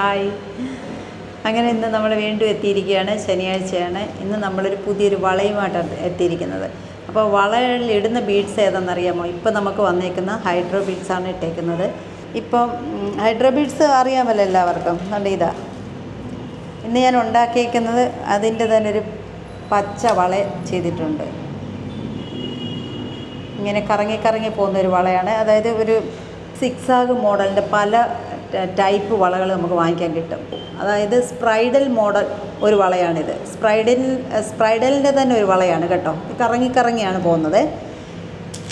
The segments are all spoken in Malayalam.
ഹായ്. അങ്ങനെ ഇന്ന് നമ്മൾ വീണ്ടും എത്തിയിരിക്കുകയാണ് ശനിയാഴ്ചയാണ്. ഇന്ന് നമ്മളൊരു പുതിയൊരു വളയുമായിട്ടാണ് എത്തിയിരിക്കുന്നത്. അപ്പോൾ വളയിൽ ഇടുന്ന ബീഡ്സ് ഏതെന്നറിയാമോ ഇപ്പോൾ നമുക്ക് വന്നേക്കുന്ന ഹൈഡ്രോ ബീഡ്സാണ് ഇട്ടേക്കുന്നത്. ഇപ്പോൾ ഹൈഡ്രോ ബീഡ്സ് അറിയാമല്ലോ എല്ലാവർക്കും. അതുകൊണ്ട് ഇതാ? ഇന്ന് ഞാൻ ഉണ്ടാക്കിയേക്കുന്നത് അതിന്റെ തന്നെ ഒരു പച്ച വള ചെയ്തിട്ടുണ്ട്. ഇങ്ങനെ കറങ്ങി കറങ്ങി പോകുന്ന ഒരു വളയാണ്. അതായത് ഒരു സിക്സാഗ് മോഡലിന്റെ പല ടൈപ്പ് വളകൾ നമുക്ക് വാങ്ങിക്കാൻ കിട്ടും. അതായത് സ്പ്രൈഡൽ മോഡൽ ഒരു വളയാണിത്. സ്പ്രൈഡൽ സ്പ്രൈഡലിന്റെ തന്നെ ഒരു വളയാണ് കേട്ടോ. കറങ്ങിക്കറങ്ങിയാണ് കറങ്ങി കറങ്ങിയാണ് പോകുന്നത്.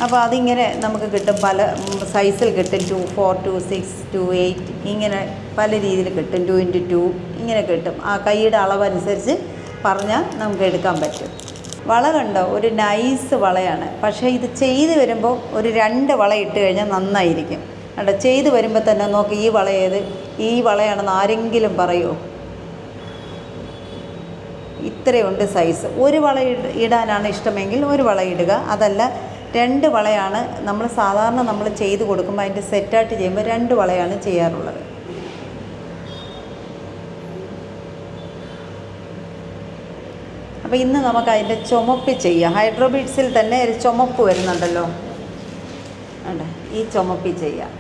അപ്പോൾ അതിങ്ങനെ നമുക്ക് കിട്ടും പല സൈസിൽ കിട്ടും two four two six two eight ഇങ്ങനെ പല രീതിയിൽ കിട്ടും. ടു ഇന്റു ടു ഇങ്ങനെ കിട്ടും. ആ കൈയുടെ അളവനുസരിച്ച് പറഞ്ഞാൽ നമുക്ക് എടുക്കാൻ പറ്റും. വള കണ്ടോ? ഒരു നൈസ് വളയാണ്. പക്ഷേ ഇത് ചെയ്ത് വരുമ്പോൾ ഒരു രണ്ട് വള ഇട്ട് കഴിഞ്ഞാൽ നന്നായിരിക്കും. കണ്ടോ ചെയ്ത് വരുമ്പോൾ തന്നെ നോക്ക് ഈ വള ഏത്? ഈ വളയാണെന്ന് ആരെങ്കിലും പറയുമോ ഇത്രയുണ്ട് സൈസ് ഒരു വള ഇടാനാണ് ഇഷ്ടമെങ്കിൽ ഒരു വള ഇടുക. അതല്ല രണ്ട് വളയാണ് നമ്മൾ സാധാരണ നമ്മൾ ചെയ്ത് കൊടുക്കുമ്പോൾ അതിന്റെ സെറ്റായിട്ട് ചെയ്യുമ്പോൾ രണ്ട് വളയാണ് ചെയ്യാറുള്ളത്. അപ്പോൾ ഇന്ന് നമുക്ക് അതിന്റെ ചുമപ്പ് ചെയ്യാം. ഹൈഡ്രോബീഡ്സിൽ തന്നെ ഒരു ചുമപ്പ് വരുന്നുണ്ടല്ലോ. ഉണ്ട് ഈ ചുമപ്പ് ചെയ്യാം.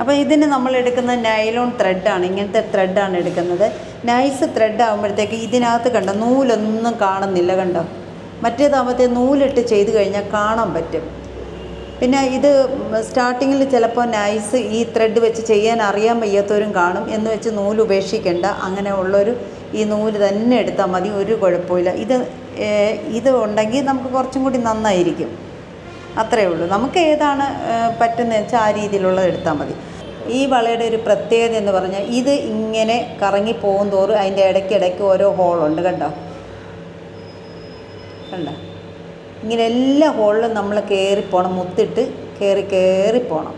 അപ്പോൾ ഇതിന് നമ്മൾ എടുക്കുന്ന നൈലോൺ ത്രെഡാണ് ഇങ്ങനത്തെ ത്രെഡാണ് എടുക്കുന്നത്. നൈസ് ത്രെഡ് ആകുമ്പോഴത്തേക്ക് ഇതിനകത്ത് കണ്ട നൂലൊന്നും കാണുന്നില്ല കണ്ടോ? മറ്റേതാകുമ്പോഴത്തേക്ക് നൂലിട്ട് ചെയ്ത് കഴിഞ്ഞാൽ കാണാൻ പറ്റും. പിന്നെ ഇത് സ്റ്റാർട്ടിങ്ങിൽ ചിലപ്പോൾ നൈസ് ഈ ത്രെഡ് വെച്ച് ചെയ്യാൻ അറിയാൻ വയ്യാത്തവരും കാണും. എന്ന് വെച്ച് നൂൽ ഉപേക്ഷിക്കേണ്ട. അങ്ങനെ ഉള്ളൊരു ഈ നൂൽ തന്നെ എടുത്താൽ മതി ഒരു കുഴപ്പമില്ല ഇത് ഇത് ഉണ്ടെങ്കിൽ നമുക്ക് കുറച്ചും കൂടി നന്നായിരിക്കും. അത്രയേ ഉള്ളൂ. നമുക്ക് ഏതാണ് പറ്റുന്നത് വെച്ചാൽ ആ രീതിയിലുള്ളത് എടുത്താൽ മതി. ഈ വളയുടെ ഒരു പ്രത്യേകത എന്ന് പറഞ്ഞാൽ ഇത് ഇങ്ങനെ കറങ്ങി പോകും തോറും അതിന്റെ ഇടയ്ക്കിടയ്ക്ക് ഓരോ ഹോളുണ്ട് കണ്ടോ? കണ്ടോ? ഇങ്ങനെ എല്ലാ ഹോളിലും നമ്മൾ കയറിപ്പോണം മുത്തിട്ട് കയറി കയറിപ്പോണം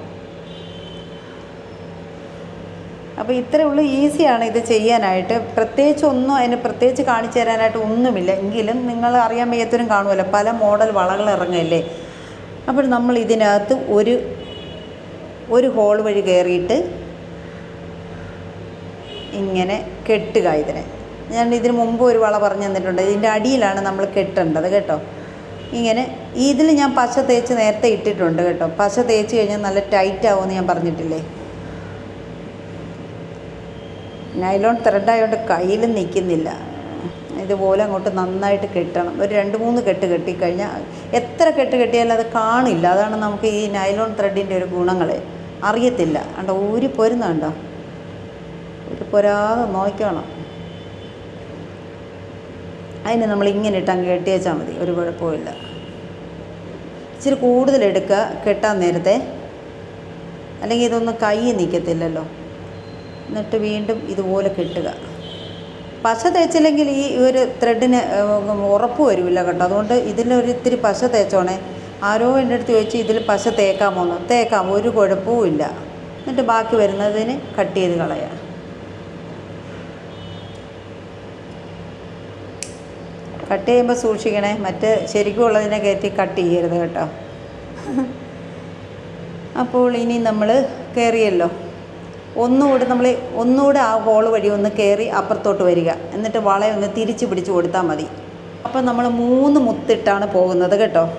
അപ്പോൾ ഇത്രയേ ഉള്ളൂ. ഈസിയാണ് ഇത് ചെയ്യാനായിട്ട്. പ്രത്യേകിച്ച് ഒന്നും അതിന് പ്രത്യേകിച്ച് കാണിച്ചു തരാനായിട്ട് ഒന്നുമില്ല. എങ്കിലും നിങ്ങൾ അറിയാൻ വയ്യാത്തവരും കാണുമല്ലോ പല മോഡൽ വളകൾ ഇറങ്ങല്ലേ അപ്പോൾ നമ്മൾ ഇതിനകത്ത് ഒരു ഒരു ഹോൾ വഴി കയറിയിട്ട് ഇങ്ങനെ കെട്ടുക ഇതിനെ. ഞാൻ ഇതിന് മുമ്പ് ഒരു വള പറഞ്ഞു തന്നിട്ടുണ്ട്. ഇതിന്റെ അടിയിലാണ് നമ്മൾ കെട്ടേണ്ടത് കേട്ടോ. ഇങ്ങനെ ഇതിൽ ഞാൻ പശ തേച്ച് നേരത്തെ ഇട്ടിട്ടുണ്ട് കേട്ടോ. പശ തേച്ച് കഴിഞ്ഞാൽ നല്ല ടൈറ്റ് ആവുമെന്ന് ഞാൻ പറഞ്ഞിട്ടില്ലേ? നൈലോൺ ത്രെഡായതുകൊണ്ട് കയ്യിൽ നിൽക്കുന്നില്ല. ഇതുപോലെ അങ്ങോട്ട് നന്നായിട്ട് കെട്ടണം. ഒരു രണ്ട് മൂന്ന് കെട്ട് കെട്ടിക്കഴിഞ്ഞാൽ എത്ര കെട്ട് കെട്ടിയാലും അത് കാണില്ല. അതാണ് നമുക്ക് ഈ നൈലോൺ ത്രെഡിന്റെ ഒരു ഗുണങ്ങളെ. അറിയത്തില്ല. കണ്ടോ ഊരി പോരുന്നുണ്ടോ ഊരി പൊരാതെ നോക്കണം അതിന് നമ്മൾ ഇങ്ങനെ ഇട്ട് അങ്ങ് കെട്ടിയേച്ചാൽ മതി. ഒരു കുഴപ്പമില്ല ഇച്ചിരി കൂടുതലെടുക്കുക കെട്ടാൻ നേരത്തെ. അല്ലെങ്കിൽ ഇതൊന്നും കൈ നിൽക്കത്തില്ലല്ലോ. എന്നിട്ട് വീണ്ടും ഇതുപോലെ കെട്ടുക. പശ തേച്ചില്ലെങ്കിൽ ഈ ഒരു ത്രെഡിന് ഉറപ്പ് വരില്ല കേട്ടോ. അതുകൊണ്ട് ഇതിലൊരു ഇത്തിരി പശ തേച്ചോണേ. ആരോ എന്റെ അടുത്ത് ചോദിച്ചു ഇതിൽ പശ തേക്കാമോന്ന്? തേക്കാം ഒരു കുഴപ്പവും ഇല്ല. എന്നിട്ട് ബാക്കി വരുന്നതിന് കട്ട് ചെയ്ത് കളയാം. കട്ട് ചെയ്യുമ്പോൾ സൂക്ഷിക്കണേ. മറ്റ് ശരിക്കും ഉള്ളതിനെ കയറ്റി കട്ട് ചെയ്യരുത് കേട്ടോ. അപ്പോൾ ഇനി നമ്മൾ കയറിയല്ലോ. ഒന്നുകൂടെ നമ്മൾ ഒന്നുകൂടെ ആ ഹോൾ വഴി ഒന്ന് കയറി അപ്പുറത്തോട്ട് വരിക. എന്നിട്ട് വളയൊന്ന് തിരിച്ച് പിടിച്ച് കൊടുത്താൽ മതി. അപ്പം നമ്മൾ മൂന്ന് മുത്തിട്ടാണ് പോകുന്നത് കേട്ടോ.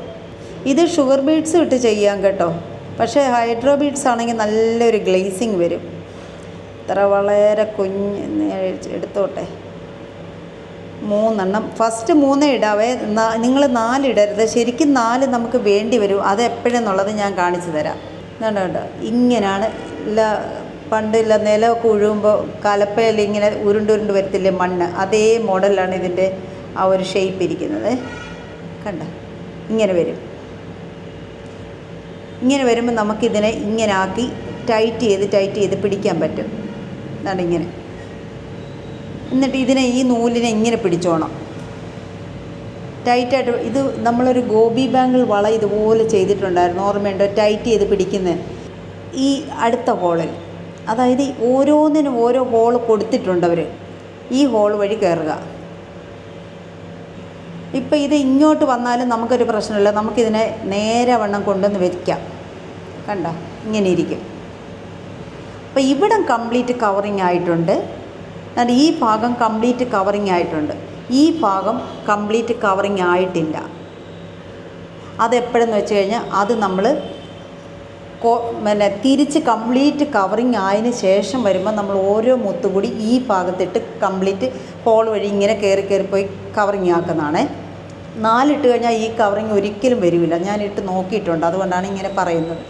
ഇത് ഷുഗർ ബീഡ്സ് ഇട്ട് ചെയ്യാം കേട്ടോ. പക്ഷേ ഹൈഡ്രോ ബീഡ്സ് ആണെങ്കിൽ നല്ലൊരു ഗ്ലേസിങ് വരും. ഇത്ര വളരെ കുഞ്ഞ് എടുത്തോട്ടെ. മൂന്നെണ്ണം. ഫസ്റ്റ് മൂന്നേ ഇടാവേ. നിങ്ങൾ നാലിടരുത്. ശരിക്കും നാല് നമുക്ക് വേണ്ടി വരും. അത് എപ്പോഴെന്നുള്ളത് ഞാൻ കാണിച്ചു തരാം. കണ്ടോ ഇങ്ങനെയാണ് ഇല്ല പണ്ട് ഇല്ല നിലമൊക്കെ ഉഴുകുമ്പോൾ കലപ്പയിൽ ഇങ്ങനെ ഉരുണ്ടുരുണ്ട് വരത്തില്ലേ മണ്ണ്? അതേ മോഡലാണ് ഇതിന്റെ ആ ഒരു ഷേപ്പ് ഇരിക്കുന്നത്. കണ്ട? ഇങ്ങനെ വരും. ഇങ്ങനെ വരുമ്പോൾ നമുക്കിതിനെ ഇങ്ങനെ ആക്കി ടൈറ്റ് ചെയ്ത് ടൈറ്റ് ചെയ്ത് പിടിക്കാൻ പറ്റും. അതാണ് ഇങ്ങനെ. എന്നിട്ട് ഇതിനെ ഈ നൂലിനെ ഇങ്ങനെ പിടിച്ചോണം. ടൈറ്റായിട്ട് ഇത് നമ്മളൊരു ഗോപി ബാങ്കിൾ വള ഇതുപോലെ ചെയ്തിട്ടുണ്ടായിരുന്നു. ഓർമ്മയുണ്ടോ? ടൈറ്റ് ചെയ്ത് പിടിക്കുന്നത് ഈ അടുത്ത ഹോളിൽ അതായത് ഓരോന്നിനും ഓരോ ഹോൾ കൊടുത്തിട്ടുണ്ട് അവർ ഈ ഹോൾ വഴി കയറുക ഇപ്പം ഇത് ഇങ്ങോട്ട് വന്നാലും നമുക്കൊരു പ്രശ്നമില്ല. നമുക്കിതിനെ നേരെ വണ്ണം കൊണ്ടുവന്ന് വയ്ക്കാം കണ്ട? ഇങ്ങനെ ഇരിക്കും. അപ്പോൾ ഇവിടം കംപ്ലീറ്റ് കവറിങ് ആയിട്ടുണ്ട്. എന്നാൽ ഈ ഭാഗം കംപ്ലീറ്റ് കവറിങ് ആയിട്ടുണ്ട്. ഈ ഭാഗം കംപ്ലീറ്റ് കവറിങ് ആയിട്ടില്ല. അതെപ്പോഴെന്ന് വെച്ച് കഴിഞ്ഞാൽ അത് നമ്മൾ പിന്നെ തിരിച്ച് കംപ്ലീറ്റ് കവറിങ് ആയതിന് ശേഷം വരുമ്പോൾ നമ്മൾ ഓരോ മുത്തും കൂടി ഈ ഭാഗത്തിട്ട് കംപ്ലീറ്റ് ഹോൾ വഴി ഇങ്ങനെ കയറി കയറി പോയി കവറിങ് ആക്കുന്നതാണ്. നാലിട്ട് കഴിഞ്ഞാൽ ഈ കവറിങ് ഒരിക്കലും വരില്ല ഞാൻ ഇട്ട് നോക്കിയിട്ടുണ്ട്. അതുകൊണ്ടാണ് ഇങ്ങനെ പറയുന്നത്.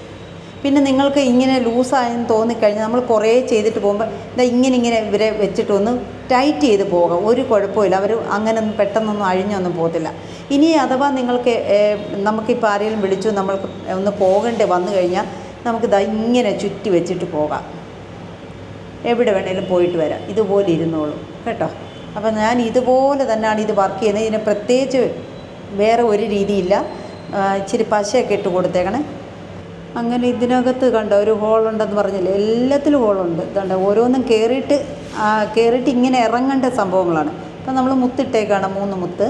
പിന്നെ നിങ്ങൾക്ക് ഇങ്ങനെ ലൂസായെന്ന് തോന്നിക്കഴിഞ്ഞാൽ നമ്മൾ കുറേ ചെയ്തിട്ട് പോകുമ്പോൾ ഇതാ ഇങ്ങനെ ഇങ്ങനെ ഇവരെ വെച്ചിട്ട് ഒന്ന് ടൈറ്റ് ചെയ്ത് പോകാം. ഒരു കുഴപ്പമില്ല. അവർ അങ്ങനെ പെട്ടെന്നൊന്നും അഴിഞ്ഞൊന്നും പോകത്തില്ല. ഇനി അഥവാ നിങ്ങൾക്ക് നമുക്കിപ്പോൾ ആരെങ്കിലും വിളിച്ചു നമ്മൾക്ക് ഒന്ന് പോകേണ്ടി വന്നു കഴിഞ്ഞാൽ നമുക്ക് ദാ ഇങ്ങനെ ചുറ്റി വെച്ചിട്ട് പോകാം. എവിടെ വേണേലും പോയിട്ട് വരാം. ഇതുപോലെ ഇരുന്നോളൂ. കേട്ടോ? അപ്പം ഞാൻ ഇതുപോലെ തന്നെയാണ് ഇത് വർക്ക് ചെയ്യുന്നത്. ഇതിന് പ്രത്യേകിച്ച് വേറെ ഒരു രീതിയില്ല. ഇച്ചിരി പശയൊക്കെ ഇട്ട് കൊടുത്തേക്കണേ. അങ്ങനെ ഇതിനകത്ത് കണ്ട ഒരു ഹോളുണ്ടെന്ന് പറഞ്ഞില്ലേ? എല്ലാത്തിലും ഹോളുണ്ട് ഇതുണ്ട്. ഓരോന്നും കയറിയിട്ട് കയറിയിട്ട് ഇങ്ങനെ ഇറങ്ങേണ്ട സംഭവങ്ങളാണ്. അപ്പം നമ്മൾ മുത്തിട്ടേക്കാണ് മൂന്ന് മുത്ത്.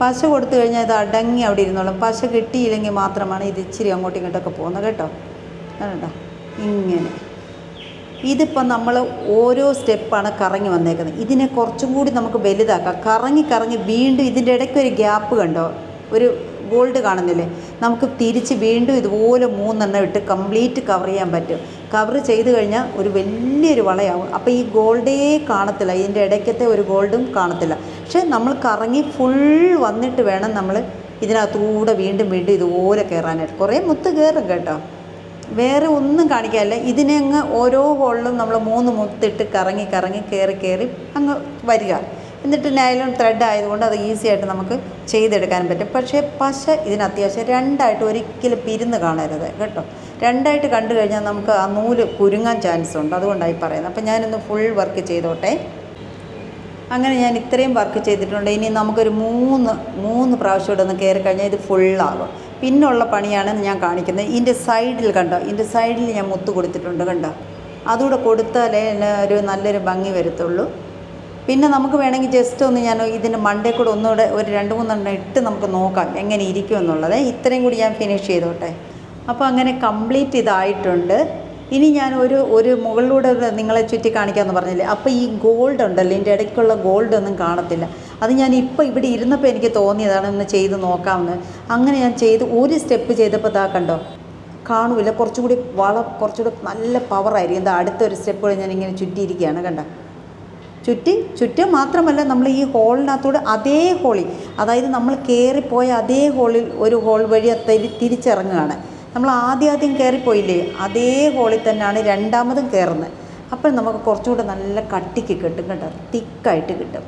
പശ കൊടുത്തു കഴിഞ്ഞാൽ ഇത് അടങ്ങി അവിടെ ഇരുന്നോളും. പശ കിട്ടിയില്ലെങ്കിൽ മാത്രമാണ് ഇത് ഇച്ചിരി അങ്ങോട്ടും ഇങ്ങോട്ടൊക്കെ പോകുന്നത് കേട്ടോ. കേട്ടോ ഇങ്ങനെ. ഇതിപ്പോൾ നമ്മൾ ഓരോ സ്റ്റെപ്പാണ് കറങ്ങി വന്നേക്കുന്നത്. ഇതിനെ കുറച്ചും കൂടി നമുക്ക് വലുതാക്കാം. കറങ്ങി കറങ്ങി വീണ്ടും ഇതിന്റെ ഇടയ്ക്ക് ഒരു ഗ്യാപ്പ് കണ്ടോ? ഒരു ഗോൾഡ് കാണുന്നില്ലേ? നമുക്ക് തിരിച്ച് വീണ്ടും ഇതുപോലെ മൂന്നെണ്ണം ഇട്ട് കംപ്ലീറ്റ് കവർ ചെയ്യാൻ പറ്റും. കവർ ചെയ്ത് കഴിഞ്ഞാൽ ഒരു വലിയൊരു വളയാവും. അപ്പോൾ ഈ ഗോൾഡേ കാണത്തില്ല. ഇതിന്റെ ഇടയ്ക്കത്തെ ഒരു ഗോൾഡും കാണത്തില്ല. പക്ഷേ നമ്മൾ കറങ്ങി ഫുൾ വന്നിട്ട് വേണം നമ്മൾ ഇതിനകത്തൂടെ വീണ്ടും വീണ്ടും ഇതുപോലെ കയറാനായിട്ട്. കുറേ മുത്ത് കയറും കേട്ടോ. വേറെ ഒന്നും കാണിക്കാനില്ല. ഇതിനെ അങ്ങ് ഓരോ ഹോളിലും നമ്മൾ മൂന്ന് മുത്തിട്ട് കറങ്ങി കറങ്ങി കയറി കയറി അങ്ങ് വരിക. എന്നിട്ട് നൈലോൺ ത്രെഡ് ആയതുകൊണ്ട് അത് ഈസി ആയിട്ട് നമുക്ക് ചെയ്തെടുക്കാൻ പറ്റും. പക്ഷേ പശ ഇതിന് അത്യാവശ്യം രണ്ടായിട്ട് ഒരിക്കലും പിരിന്ന് കാണരുത് കേട്ടോ. രണ്ടായിട്ട് കണ്ടു കഴിഞ്ഞാൽ നമുക്ക് ആ നൂൽ കുരുങ്ങാൻ ചാൻസ് ഉണ്ട്. അതുകൊണ്ടായി പറയുന്നത്. അപ്പം ഞാനൊന്ന് ഫുൾ വർക്ക് ചെയ്തോട്ടെ. അങ്ങനെ ഞാൻ ഇത്രയും വർക്ക് ചെയ്തിട്ടുണ്ട്. ഇനി നമുക്കൊരു മൂന്ന് മൂന്ന് പ്രാവശ്യം ഇവിടെ ഒന്ന് കയറി കഴിഞ്ഞാൽ ഇത് ഫുള്ളാകും പിന്നുള്ള പണിയാണ് ഞാൻ കാണിക്കുന്നത്. ഇതിന്റെ സൈഡിൽ കണ്ടോ? ഇതിന്റെ സൈഡിൽ ഞാൻ മുത്ത് കൊടുത്തിട്ടുണ്ട് കണ്ടോ? അതുകൂടെ കൊടുത്താലേ ഒരു നല്ലൊരു ഭംഗി വരത്തുള്ളൂ. പിന്നെ നമുക്ക് വേണമെങ്കിൽ ജസ്റ്റ് ഒന്ന് ഞാൻ ഇതിന്റെ മണ്ടേ കൂടെ ഒന്നുകൂടെ ഒരു രണ്ട് മൂന്നെണ്ണം ഇട്ട് നമുക്ക് നോക്കാം എങ്ങനെ ഇരിക്കും എന്നുള്ളത് ഇത്രയും കൂടി ഞാൻ ഫിനിഷ് ചെയ്തോട്ടെ. അപ്പോൾ അങ്ങനെ കംപ്ലീറ്റ് ഇതായിട്ടുണ്ട്. ഇനി ഞാൻ ഒരു ഒരു മുകളിലൂടെ നിങ്ങളെ ചുറ്റി കാണിക്കാമെന്ന് പറഞ്ഞില്ലേ? അപ്പോൾ ഈ ഗോൾഡ് ഉണ്ടല്ലോ ഇതിന്റെ ഇടയ്ക്കുള്ള ഗോൾഡ് ഒന്നും കാണത്തില്ല. അത് ഞാൻ ഇപ്പോൾ ഇവിടെ ഇരുന്നപ്പോൾ എനിക്ക് തോന്നിയതാണ് ഒന്ന് ചെയ്ത് നോക്കാമെന്ന്. അങ്ങനെ ഞാൻ ചെയ്ത് ഒരു സ്റ്റെപ്പ് ചെയ്തപ്പോൾ ഇതാ കണ്ടോ? കാണുമില്ല കുറച്ചുകൂടി വള കുറച്ചുകൂടി നല്ല പവറായിരിക്കും എന്താ അടുത്തൊരു സ്റ്റെപ്പ് ഞാൻ ഇങ്ങനെ ചുറ്റിയിരിക്കുകയാണ് കണ്ട? ചുറ്റി ചുറ്റും മാത്രമല്ല നമ്മൾ ഈ ഹോളിനകത്തൂടെ അതേ ഹോളിൽ അതായത് നമ്മൾ കയറിപ്പോയ അതേ ഹോളിൽ ഒരു ഹോൾ വഴി തിരി തിരിച്ചിറങ്ങുകയാണ്. നമ്മൾ ആദ്യം ആദ്യം കയറിപ്പോയില്ലേ? അതേ ഹോളിൽ തന്നെയാണ് രണ്ടാമതും കയറുന്നത്. അപ്പോൾ നമുക്ക് കുറച്ചുകൂടെ നല്ല കട്ടിക്ക് കിട്ടും കേട്ടോ. തിക്കായിട്ട് കിട്ടും.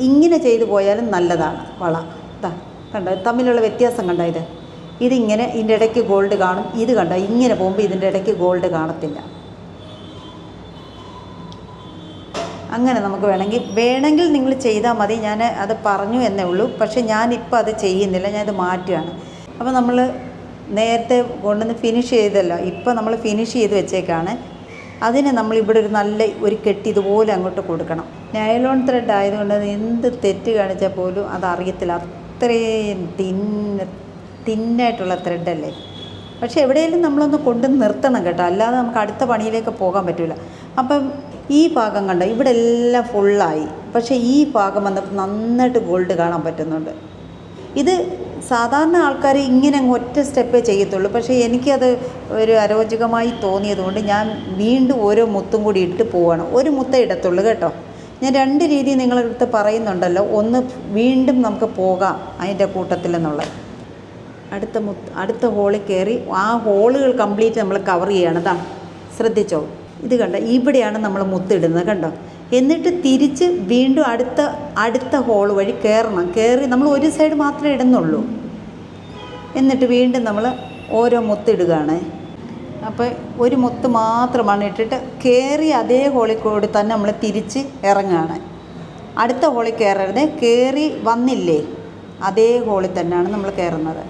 ഇങ്ങനെ ചെയ്തു പോയാലും നല്ലതാണ് വള. കണ്ടോ? തമ്മിലുള്ള വ്യത്യാസം കണ്ടോ ഇത്? ഇതിങ്ങനെ ഇതിന്റെ ഇടയ്ക്ക് ഗോൾഡ് കാണും. ഇത് കണ്ടോ? ഇങ്ങനെ പോകുമ്പോൾ ഇതിന്റെ ഇടയ്ക്ക് ഗോൾഡ് കാണത്തില്ല. അങ്ങനെ നമുക്ക് വേണമെങ്കിൽ വേണമെങ്കിൽ നിങ്ങൾ ചെയ്താൽ മതി. ഞാൻ അത് പറഞ്ഞു എന്നേ ഉള്ളൂ. പക്ഷേ ഞാനിപ്പോൾ അത് ചെയ്യുന്നില്ല. ഞാനത് മാറ്റുകയാണ്. അപ്പോൾ നമ്മൾ നേരത്തെ കൊണ്ടുവന്ന് ഫിനിഷ് ചെയ്തല്ലോ. ഇപ്പോൾ നമ്മൾ ഫിനിഷ് ചെയ്ത് വെച്ചേക്കാണ്. അതിനെ നമ്മൾ ഇവിടെ ഒരു നല്ല ഒരു കെട്ടി ഇതുപോലെ അങ്ങോട്ട് കൊടുക്കണം. നൈലോൺ ത്രെഡ് ആയതുകൊണ്ട് എന്ത് തെറ്റ് കാണിച്ചാൽ പോലും അതറിയത്തില്ല അത്രയും തിന്ന തിന്നായിട്ടുള്ള ത്രെഡല്ലേ പക്ഷേ എവിടെയെങ്കിലും നമ്മളൊന്ന് കൊണ്ട് നിർത്തണം കേട്ടോ. അല്ലാതെ നമുക്ക് അടുത്ത പണിയിലേക്ക് പോകാൻ പറ്റില്ല അപ്പം ഈ ഭാഗം കണ്ടോ? ഇവിടെ എല്ലാം ഫുള്ളായി പക്ഷേ ഈ ഭാഗം വന്നപ്പോൾ നന്നായിട്ട് ഗോൾഡ് കാണാൻ പറ്റുന്നുണ്ട്. ഇത് സാധാരണ ആൾക്കാർ ഇങ്ങനെ അങ്ങ് ഒറ്റ സ്റ്റെപ്പേ ചെയ്യത്തുള്ളൂ. പക്ഷേ എനിക്കത് ഒരു അരോചകമായി തോന്നിയതുകൊണ്ട് ഞാൻ വീണ്ടും ഓരോ മുത്തും കൂടി ഇട്ട് പോവാണ്. ഒരു മുത്തേ ഇടത്തുള്ളൂ കേട്ടോ. ഞാൻ രണ്ട് രീതി നിങ്ങളുടെ അടുത്ത് പറയുന്നുണ്ടല്ലോ. ഒന്ന് വീണ്ടും നമുക്ക് പോകാം അതിന്റെ കൂട്ടത്തിൽ എന്നുള്ളത്. അടുത്ത മുത്ത് അടുത്ത ഹോളിൽ കയറി ആ ഹോളുകൾ കംപ്ലീറ്റ് നമ്മൾ കവർ ചെയ്യണം. ദാ ശ്രദ്ധിച്ചോ? ഇത് കണ്ടോ? ഇവിടെയാണ് നമ്മൾ മുത്തിടുന്നത് കണ്ടോ? എന്നിട്ട് തിരിച്ച് വീണ്ടും അടുത്ത അടുത്ത ഹോൾ വഴി കയറണം കയറി നമ്മൾ ഒരു സൈഡ് മാത്രമേ ഇടുന്നുള്ളൂ. എന്നിട്ട് വീണ്ടും നമ്മൾ ഓരോ മുത്തിടുകയാണ്. അപ്പോൾ ഒരു മുത്ത് മാത്രമാണ് ഇട്ടിട്ട് കയറി അതേ ഹോളിൽ കൂടി തന്നെ നമ്മൾ തിരിച്ച് ഇറങ്ങുകയാണ്. അടുത്ത ഹോളിൽ കയറരുത് കയറി വന്നില്ലേ? അതേ ഹോളിൽ തന്നെയാണ് നമ്മൾ കയറുന്നത്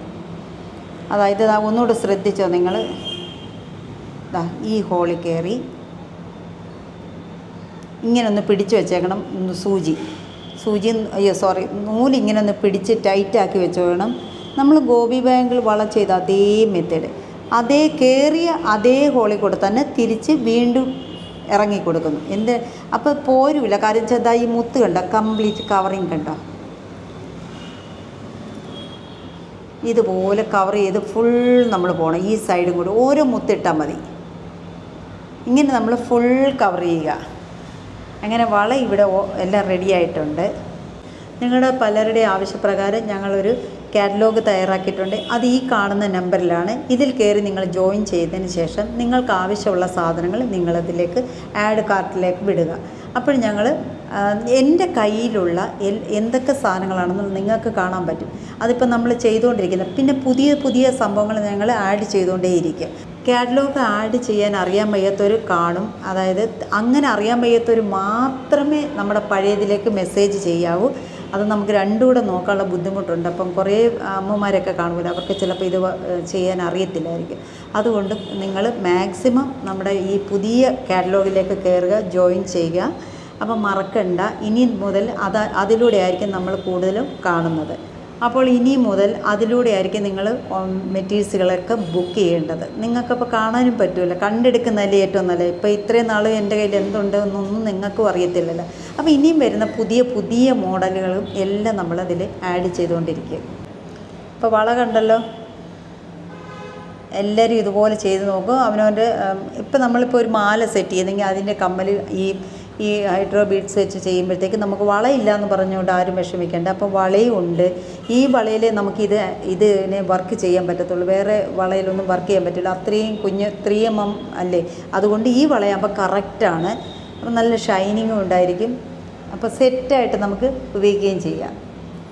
അതായത് ഒന്നുകൂടെ ശ്രദ്ധിച്ചോ നിങ്ങൾ? ഈ ഹോളിൽ കയറി ഇങ്ങനെ ഒന്ന് പിടിച്ചു വെച്ചേക്കണം സൂചി. സൂചി അയ്യോ സോറി നൂൽ ഇങ്ങനെ ഒന്ന് പിടിച്ച് ടൈറ്റാക്കി വെച്ചോണം. നമ്മൾ ഗോപി ബാങ്കിൽ വള ചെയ്ത അതേ മെത്തേഡ് അതേ കയറിയ അതേ ഹോളിൽ കൂടെ തന്നെ തിരിച്ച് വീണ്ടും ഇറങ്ങി കൊടുക്കുന്നു. എന്ത് അപ്പോൾ പോരുമില്ല കാര്യം ഈ മുത്ത് കണ്ടോ? കംപ്ലീറ്റ് കവറിങ് കണ്ടോ? ഇതുപോലെ കവർ ചെയ്ത് ഫുൾ നമ്മൾ പോകണം ഈ സൈഡും കൂടി ഓരോ മുത്തിട്ടാൽ മതി. ഇങ്ങനെ നമ്മൾ ഫുൾ കവർ ചെയ്യുക. അങ്ങനെ വള ഇവിടെ എല്ലാം റെഡിയായിട്ടുണ്ട് നിങ്ങളുടെ പലരുടെ ആവശ്യപ്രകാരം ഞങ്ങളൊരു കാറ്റലോഗ് തയ്യാറാക്കിയിട്ടുണ്ട്. അത് ഈ കാണുന്ന നമ്പറിലാണ് ഇതിൽ കയറി നിങ്ങൾ ജോയിൻ ചെയ്തതിന് ശേഷം നിങ്ങൾക്ക് ആവശ്യമുള്ള സാധനങ്ങൾ നിങ്ങളതിലേക്ക് ആഡ് കാർട്ടിലേക്ക് വിടുക. അപ്പോൾ ഞങ്ങൾ എന്റെ കയ്യിലുള്ള എന്തൊക്കെ സാധനങ്ങളാണെന്ന് നിങ്ങൾക്ക് കാണാൻ പറ്റും. അതിപ്പോൾ നമ്മൾ ചെയ്തുകൊണ്ടിരിക്കുന്നത്. പിന്നെ പുതിയ പുതിയ സംഭവങ്ങൾ ഞങ്ങൾ ആഡ് ചെയ്തുകൊണ്ടേയിരിക്കും. കാറ്റലോഗ് ആഡ് ചെയ്യാൻ അറിയാൻ വയ്യാത്തവർ കാണും. അതായത് അങ്ങനെ അറിയാൻ വയ്യാത്തവർ മാത്രമേ നമ്മുടെ പഴയതിലേക്ക് മെസ്സേജ് ചെയ്യാവൂ. അത് നമുക്ക് രണ്ടും കൂടെ നോക്കാനുള്ള ബുദ്ധിമുട്ടുണ്ട്. അപ്പം കുറേ അമ്മമാരൊക്കെ കാണുമല്ലോ അവർക്ക് ചിലപ്പോൾ ഇത് ചെയ്യാൻ അറിയത്തില്ലായിരിക്കും. അതുകൊണ്ട് നിങ്ങൾ മാക്സിമം നമ്മുടെ ഈ പുതിയ കാറ്റലോഗിലേക്ക് കയറുക ജോയിൻ ചെയ്യുക. അപ്പം മറക്കണ്ട ഇനി മുതൽ അത് അതിലൂടെ ആയിരിക്കും നമ്മൾ കൂടുതലും കാണുന്നത്. അപ്പോൾ ഇനി മുതൽ അതിലൂടെ ആയിരിക്കും നിങ്ങൾ മെറ്റീരിയൽസുകളൊക്കെ ബുക്ക് ചെയ്യേണ്ടത്. നിങ്ങൾക്കപ്പോൾ കാണാനും പറ്റുമല്ലോ കണ്ടെടുക്കുന്നതല്ലേ ഏറ്റവും നല്ല ഇപ്പോൾ ഇത്രയും നാൾ എന്റെ കയ്യിൽ എന്തുണ്ട് എന്നൊന്നും നിങ്ങൾക്കും അറിയത്തില്ലല്ലോ. അപ്പോൾ ഇനിയും വരുന്ന പുതിയ പുതിയ മോഡലുകളും എല്ലാം നമ്മളതിൽ ആഡ് ചെയ്തുകൊണ്ടിരിക്കുക. ഇപ്പോൾ വള കണ്ടല്ലോ? എല്ലാവരും ഇതുപോലെ ചെയ്ത് നോക്കും. അവനവന്റെ ഇപ്പം നമ്മളിപ്പോൾ ഒരു മാല സെറ്റ് ചെയ്യുന്നെങ്കിൽ അതിന്റെ കമ്മൽ ഈ ഈ ഹൈഡ്രോ ബീഡ്സ് വെച്ച് ചെയ്യുമ്പോഴത്തേക്ക് നമുക്ക് വളയില്ല എന്ന് പറഞ്ഞുകൊണ്ട് ആരും വിഷമിക്കേണ്ട. അപ്പോൾ വളയും ഉണ്ട് ഈ വളയിൽ നമുക്കിത് ഇതിനെ വർക്ക് ചെയ്യാൻ പറ്റത്തുള്ളൂ. വേറെ വളയിലൊന്നും വർക്ക് ചെയ്യാൻ പറ്റില്ല. അത്രയും കുഞ്ഞ് ത്രീ എം എം അല്ലേ? അതുകൊണ്ട് ഈ വളയാകുമ്പോൾ കറക്റ്റാണ്. അപ്പോൾ നല്ല ഷൈനിങ്ങും ഉണ്ടായിരിക്കും. അപ്പോൾ സെറ്റായിട്ട് നമുക്ക് ഉപയോഗിക്കുകയും ചെയ്യാം.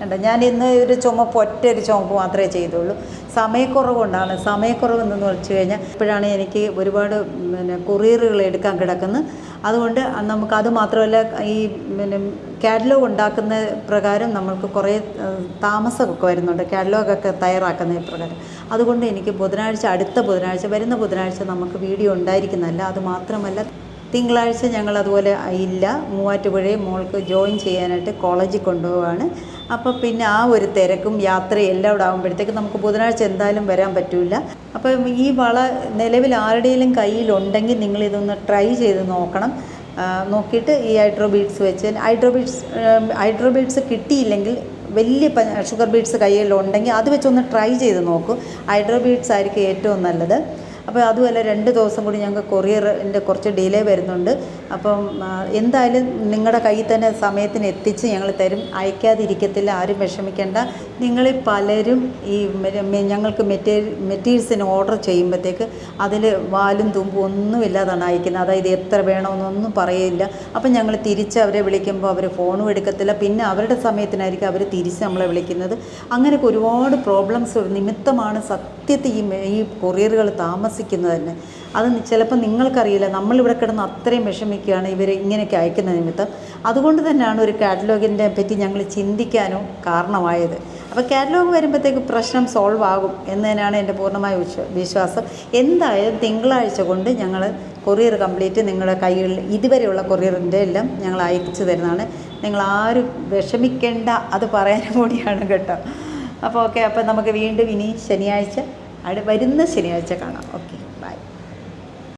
കണ്ടോ? ഞാൻ ഇന്ന് ഒരു ചുമപ്പ് ഒറ്റ ഒരു ചുമപ്പ് മാത്രമേ ചെയ്തുള്ളൂ. സമയക്കുറവുണ്ടാണ്. സമയക്കുറവ് എന്ന് വെച്ച് കഴിഞ്ഞാൽ ഇപ്പോഴാണ് എനിക്ക് ഒരുപാട് പിന്നെ കൊറിയറുകൾ എടുക്കാൻ കിടക്കുന്നത് അതുകൊണ്ട് നമുക്ക് അത് മാത്രമല്ല ഈ പിന്നെ കാറ്റലോഗ് ഉണ്ടാക്കുന്ന പ്രകാരം നമ്മൾക്ക് കുറേ താമസമൊക്കെ വരുന്നുണ്ട്. കാറ്റലോഗൊക്കെ തയ്യാറാക്കുന്ന പ്രകാരം. അതുകൊണ്ട് എനിക്ക് ബുധനാഴ്ച അടുത്ത ബുധനാഴ്ച വരുന്ന ബുധനാഴ്ച നമുക്ക് വീഡിയോ ഉണ്ടായിരിക്കുന്നതല്ല. അത് മാത്രമല്ല തിങ്കളാഴ്ച ഞങ്ങൾ അതുപോലെ ഇല്ല. മൂവാറ്റുപുഴയിൽ മോൾക്ക് ജോയിൻ ചെയ്യാനായിട്ട് കോളേജിൽ കൊണ്ടുപോവാണ്. അപ്പോൾ പിന്നെ ആ ഒരു തിരക്കും യാത്രയും എല്ലാം ഇവിടെ ആകുമ്പോഴത്തേക്ക് നമുക്ക് ബുധനാഴ്ച എന്തായാലും വരാൻ പറ്റില്ല അപ്പം ഈ വള നിലവിൽ ആരുടെയെങ്കിലും കയ്യിലുണ്ടെങ്കിൽ നിങ്ങളിതൊന്ന് ട്രൈ ചെയ്ത് നോക്കണം. നോക്കിയിട്ട് ഈ ഹൈഡ്രോ ബീഡ്സ് വെച്ച്. ഹൈഡ്രോ ബീഡ്സ് ഹൈഡ്രോ ബീഡ്സ് കിട്ടിയില്ലെങ്കിൽ വലിയ ഷുഗർ ബീഡ്സ് കയ്യിലുണ്ടെങ്കിൽ അത് വെച്ചൊന്ന് ട്രൈ ചെയ്ത് നോക്കൂ. ഹൈഡ്രോ ബീഡ്സ് ആയിരിക്കും ഏറ്റവും നല്ലത്. അപ്പോൾ അതുമല്ല രണ്ട് ദിവസം കൂടി ഞങ്ങൾക്ക് കൊറിയറിന്റെ കുറച്ച് ഡിലേ വരുന്നുണ്ട്. അപ്പം എന്തായാലും നിങ്ങളുടെ കയ്യിൽ തന്നെ സമയത്തിന് എത്തിച്ച് ഞങ്ങൾ തരും. അയക്കാതിരിക്കത്തില്ല ആരും വിഷമിക്കേണ്ട. നിങ്ങളിൽ പലരും ഈ ഞങ്ങൾക്ക് മെറ്റീരിയൽ മെറ്റീരിയൽസിന് ഓർഡർ ചെയ്യുമ്പോഴത്തേക്ക് അതിൽ വാലും തുമ്പും ഒന്നും ഇല്ലാതാണ് അയക്കുന്നത്. അതായത് എത്ര വേണമെന്നൊന്നും പറയില്ല അപ്പം ഞങ്ങൾ തിരിച്ച് അവരെ വിളിക്കുമ്പോൾ അവർ ഫോണും എടുക്കത്തില്ല. പിന്നെ അവരുടെ സമയത്തിനായിരിക്കും അവർ തിരിച്ച് നമ്മളെ വിളിക്കുന്നത്. അങ്ങനെയൊക്കെ ഒരുപാട് പ്രോബ്ലംസ് നിമിത്തമാണ് സത്യത്തിൽ ഈ ഈ കൊറിയറുകൾ താമസിക്കുന്നത് തന്നെ. അത് ചിലപ്പോൾ നിങ്ങൾക്കറിയില്ല. നമ്മളിവിടെ കിടന്ന് അത്രയും വിഷമിക്കുകയാണ് ഇവർ ഇങ്ങനെയൊക്കെ അയക്കുന്ന നിമിത്തം. അതുകൊണ്ട് തന്നെയാണ് ഒരു കാറ്റലോഗിന്റെ പറ്റി ഞങ്ങൾ ചിന്തിക്കാനും കാരണമായത്. അപ്പോൾ കാറ്റലോഗ് വരുമ്പോഴത്തേക്ക് പ്രശ്നം സോൾവ് ആകും എന്ന് തന്നെയാണ് എന്റെ പൂർണമായ വിശ്വാസം. എന്തായാലും തിങ്കളാഴ്ച കൊണ്ട് ഞങ്ങൾ കൊറിയർ കംപ്ലീറ്റ് നിങ്ങളുടെ കൈകളിൽ ഇതുവരെയുള്ള കൊറിയറിന്റെ എല്ലാം ഞങ്ങൾ അയച്ചു തരുന്നതാണ്. നിങ്ങൾ ആരും വിഷമിക്കേണ്ട അത് പറയാൻ കൂടിയാണ് കേട്ടോ. അപ്പോൾ ഓക്കെ അപ്പോൾ നമുക്ക് വീണ്ടും ഇനി ശനിയാഴ്ച അവിടെ വരുന്ന ശനിയാഴ്ച കാണാം. ഓക്കെ